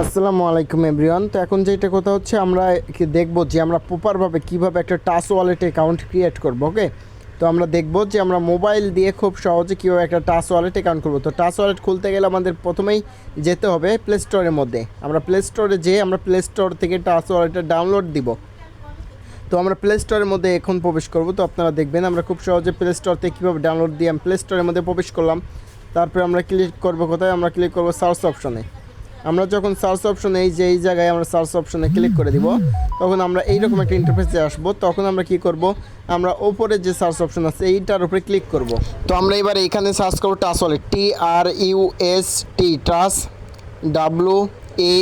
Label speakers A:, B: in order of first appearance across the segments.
A: আসসালামু আলাইকুম, এভরিওয়ান। তো এখন যেটা কথা হচ্ছে, আমরা দেখব যে আমরা প্রপারভাবে কীভাবে একটা টাচ ওয়ালেট অ্যাকাউন্ট ক্রিয়েট করব ওকে তো আমরা দেখব যে আমরা মোবাইল দিয়ে খুব সহজে কীভাবে একটা টাচ ওয়ালেট অ্যাকাউন্ট করব। তো টাচ ওয়ালেট খুলতে গেলে আমাদের প্রথমেই যেতে হবে প্লে স্টোরের মধ্যে। আমরা প্লে স্টোরে যেয়ে আমরা প্লে স্টোর থেকে টাচ ওয়ালেটটা ডাউনলোড দিব। তো আমরা প্লে স্টোরের মধ্যে এখন প্রবেশ করব। তো আপনারা দেখবেন, আমরা খুব সহজে প্লে স্টোর থেকে কীভাবে ডাউনলোড দিয়ে আমি প্লে স্টোরের মধ্যে প্রবেশ করলাম। তারপরে আমরা ক্লিক করব কোথায়? আমরা ক্লিক করব সার্চ অপশনে আমরা যখন সার্চ অপশনে এই যে, এই জায়গায় আমরা সার্চ অপশনে ক্লিক করে দিব, তখন আমরা এইরকম একটা ইন্টারফেসে আসব। তখন আমরা কি করব? আমরা ওপরে যে সার্চ অপশন আছে, এইটার উপরে ক্লিক করব। তো আমরা এবার এখানে সার্চ করব টাস টি আর U S T touch W A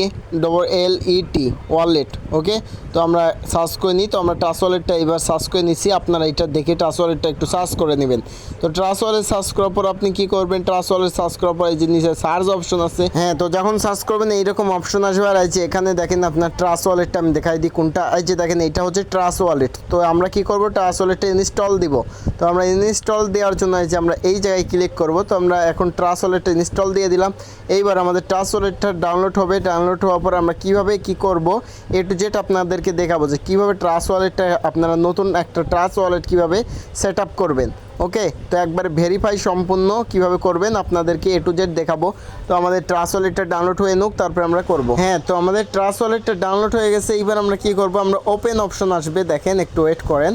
A: double L E T wallet okay তো আমরা সার্চ করে নিই, তো আমরা ট্রাস ওয়ালেটটা এবার সার্চ করে নিচ্ছি আপনারা এটা দেখে ট্রাস ওয়ালেটটা একটু সার্চ করে নেবেন। তো ট্রাস ওয়ালেট সার্চ করার পর আপনি কি করবেন? ট্রাস ওয়ালেট সার্চ করার পর এই যে নিচে সার্চ অপশন আছে। হ্যাঁ তো যখন সার্চ করবেন, এইরকম অপশন আসবে। আর এই এখানে দেখেন আপনার ট্রাস ওয়ালেটটা আমি দেখাই দিই কোনটা। এই যে দেখেন এটা হচ্ছে ট্রাস ওয়ালেট তো আমরা কি করব? ট্রাস ওয়ালেটটা ইনস্টল দিব। তো আমরা ইনস্টল দেওয়ার জন্য এই আমরা এই জায়গায় ক্লিক করব। তো আমরা এখন ট্রাস ওয়ালেটটা ইনস্টল দিয়ে দিলাম। এইবার আমাদের ট্রাস ওয়ালেটটা ডাউনলোড হবে। ডাউনলোড হওয়ার পর আমরা কীভাবে কি করব এ টু জেড আপনাদেরকে দেখাবো যে কীভাবে ট্রাস ওয়ালেটটা আপনারা নতুন একটা ট্রাস ওয়ালেট কীভাবে সেট করবেন। ওকে তো একবার ভেরিফাই সম্পূর্ণ কীভাবে করবেন আপনাদেরকে এ টু জেড দেখাবো। তো আমাদের ট্রাস ওয়ালেটটা ডাউনলোড হয়ে নোক, তারপরে আমরা করব। হ্যাঁ তো আমাদের ট্রাস ওয়ালেটটা ডাউনলোড হয়ে গেছে এইবার আমরা কি করব, আমরা ওপেন অপশন আসবে, দেখেন একটু ওয়েট করেন।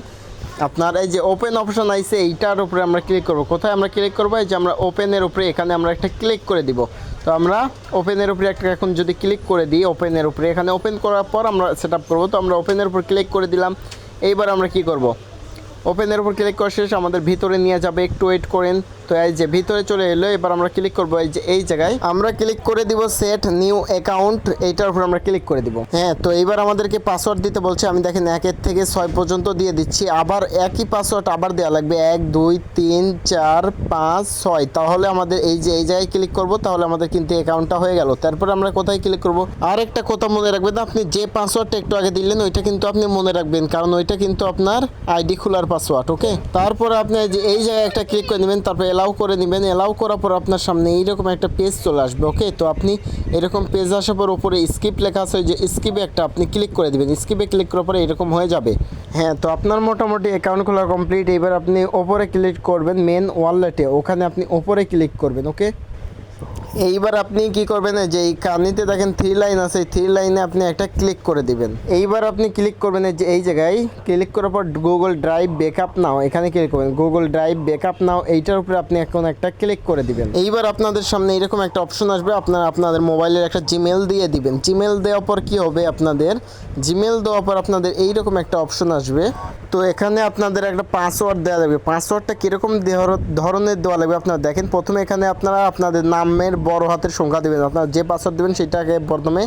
A: আপনার এই যে ওপেন অপশন আইছে, এইটার উপরে আমরা ক্লিক করব। কোথায় আমরা ক্লিক করব? এই যে আমরা ওপেনের উপরে, এখানে আমরা একটা ক্লিক করে দিব। তো আমরা ওপেনের উপরে একটা এখন যদি ক্লিক করে দিই ওপেনের উপরে, এখানে ওপেন করার পর আমরা সেট আপ করব। তো আমরা ওপেনের উপর ক্লিক করে দিলাম। এইবার আমরা কি করব? ওপেনের উপর ক্লিক করা শেষ আমাদের ভিতরে নিয়ে যাবে, একটু ওয়েট করেন। তো এই যে ভিতরে চলে এলো, এবার আমরা ক্লিক করব এই যে এই জায়গায়। আমরা ক্লিক করে দিব সেট নিউ অ্যাকাউন্ট এইটার উপর আমরা ক্লিক করে দিব। হ্যাঁ তো এইবার আমাদেরকে পাসওয়ার্ড দিতে বলছে, আমি দেখেন একের থেকে ছয় পর্যন্ত দিয়ে দিচ্ছি, আবার একই পাসওয়ার্ড আবার দেওয়া লাগবে, এক, দুই, তিন, চার, পাঁচ, ছয়। তাহলে আমাদের এই যে এই জায়গায় ক্লিক করব, তাহলে আমাদের কিন্তু অ্যাকাউন্টটা হয়ে গেল। তারপর আমরা কোথায় ক্লিক করব? আর একটা কথা মনে রাখবেন, আপনি যে পাসওয়ার্ডটা একটু আগে দিলেন, ওইটা কিন্তু আপনি মনে রাখবেন, কারণ ওইটা কিন্তু আপনার আইডি খোলার পাসওয়ার্ড ওকে তারপর আপনি এই জায়গায় একটা ক্লিক করে নেবেন, তারপর এলাও করে নেবেন, এলাও করার পর আপনার সামনে এইরকম একটা পেজ চলে আসবে ওকে তো আপনি এরকম পেজ আসার পর ওপরে স্কিপ লেখা আছে যে স্কিপে একটা আপনি ক্লিক করে দেবেন স্কিপে ক্লিক করার পরে এরকম হয়ে যাবে। হ্যাঁ তো আপনার মোটামুটি অ্যাকাউন্ট খোলা কমপ্লিট এবার আপনি ওপরে ক্লিক করবেন মেন ওয়ালেটে ওখানে আপনি ওপরে ক্লিক করবেন ওকে এইবার আপনি কি করবেন যে এই কানিতে দেখেন থ্রি লাইন আছে থ্রি লাইনে আপনি একটা ক্লিক করে দিবেন। এইবার আপনি ক্লিক করবেন যে এই জায়গায় ক্লিক করার পর গুগল ড্রাইভ ব্যাকআপ নাও এখানে ক্লিক করবেন। গুগল ড্রাইভ ব্যাকআপ নাও এইটার উপরে আপনি এখন একটা ক্লিক করে দিবেন। এইবার আপনাদের সামনে এরকম একটা অপশন আসবে, আপনারা আপনাদের মোবাইলের একটা জিমেল দিয়ে দিবেন। জিমেল দেওয়ার পর কি হবে আপনাদের? জিমেল দেওয়ার পর আপনাদের এইরকম একটা অপশন আসবে। তো এখানে আপনাদের একটা পাসওয়ার্ড দেওয়া লাগবে। পাসওয়ার্ডটা কীরকম ধরনের দেওয়া লাগবে আপনারা দেখেন, প্রথমে এখানে আপনারা আপনাদের নামের বড় হাতের সংখ্যা দেবেন। আপনারা যে পাসওয়ার্ড দেবেন সেটাকে প্রথমে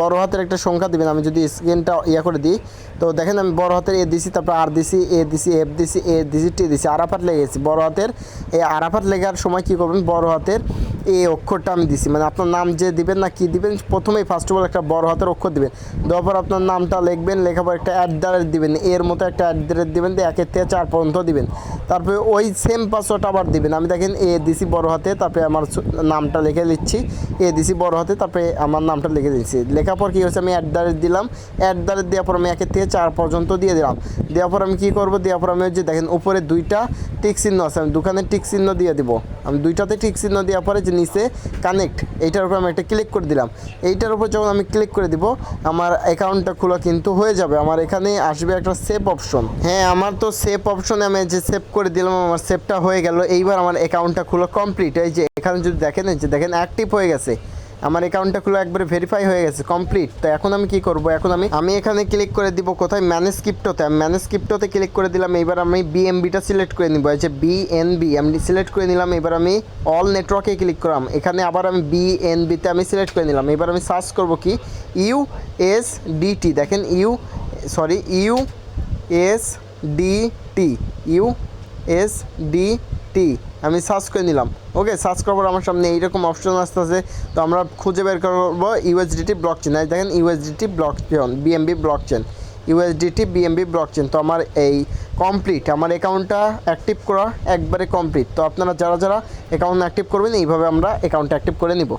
A: বড় হাতের একটা সংখ্যা দিবেন। আমি যদি স্ক্রিনটা ইয়া করে দিই, তো দেখেন আমি বড় হাতের এ দিছি, তারপর আর দিছি এ দিছি এফ দিছি এ দিছি টি দিছি, আরাফাত লেগেছি বড় হাতের এই আরাফাত লেগার সময় কী করবেন? বড় হাতের এ অক্ষরটা আমি দিছি। মানে আপনার নাম যে দিবেন না কি দিবেন, প্রথমেই ফার্স্ট অফ অল একটা বড় হাতের অক্ষর দিবেন। দেওয়ার পর আপনার নামটা লিখবেন, লেখার পর একটা অ্যাট দ্য রেট দিবেন। এর মতো একটা অ্যাট দিবেন একের থেকে চার পর্যন্ত দিবেন। তারপরে ওই সেম পাসওয়ার্ড আবার দিবেন। আমি দেখেন এ দিছি বড় হাতে, তারপরে আমার নামটা লিখে দিচ্ছি। এ দিছি বড় হাতে, তারপরে আমার নামটা লিখে দিচ্ছি। লেখার পর কী হচ্ছে আমি অ্যাট দ্য দিলাম। অ্যাট দ্য রেট দেওয়ার পর আমি একের থেকে চার পর্যন্ত দিয়ে দিলাম। দেওয়ার পর আমি কী করব? দেওয়ার পর আমি যে দেখেন উপরে দুইটা টিক চিহ্ন আছে। আমি দুখানে টিক চিহ্ন দিয়ে দিব। আমি দুইটাতে টিক চিহ্ন দেওয়ার পরে যে নিচে কানেক্ট এইটার উপর আমি একটা ক্লিক করে দিলাম। এইটার উপর যখন আমি ক্লিক করে দিব, আমার অ্যাকাউন্টটা খোলা কিন্তু হয়ে যাবে। আমার এখানে আসবে একটা সেভ অপশন হ্যাঁ আমার তো সেভ অপশনে আমি যে সেভ করে দিলাম, আমার সেভটা হয়ে গেল। এইবার আমার অ্যাকাউন্টটা খোলা কমপ্লিট এই যে এখানে যদি দেখেন যে দেখেন অ্যাক্টিভ হয়ে গেছে। আমার অ্যাকাউন্টটা খুলে একবারে ভেরিফাই হয়ে গেছে কমপ্লিট তো এখন আমি কি করব? এখন আমি আমি এখানে ক্লিক করে দিব কোথায়? ম্যানেজ ক্রিপ্টোতে আমি ম্যানেজ ক্রিপ্টোতে ক্লিক করে দিলাম এবার আমি বিএমবিটা সিলেক্ট করে নিব। এই যে বিএনবি আমি সিলেক্ট করে নিলাম এবার আমি অল নেটওয়ার্কে ক্লিক করলাম। এখানে আবার আমি বিএনবিতে আমি সিলেক্ট করে নিলাম। এবার আমি সার্চ করব কি? ইউ এস ডিটি দেখেন U sorry U S D T U S D T আমি সার্চ করে নিলাম। ওকে সার্চ করার পর আমার সামনে এইরকম অপশন আসতেছে, তো আমরা খুঁজে বের করব ইউএসডিটি ব্লক চেন এই দেখেন USDT blockchain BMB blockchain USDT BMB blockchain তো আমার এই কমপ্লিট আমার অ্যাকাউন্টটা অ্যাক্টিভ করা একবারে কমপ্লিট তো আপনারা যারা যারা অ্যাকাউন্ট অ্যাক্টিভ করবেন, এইভাবে আমরা অ্যাকাউন্ট অ্যাক্টিভ করে নিব।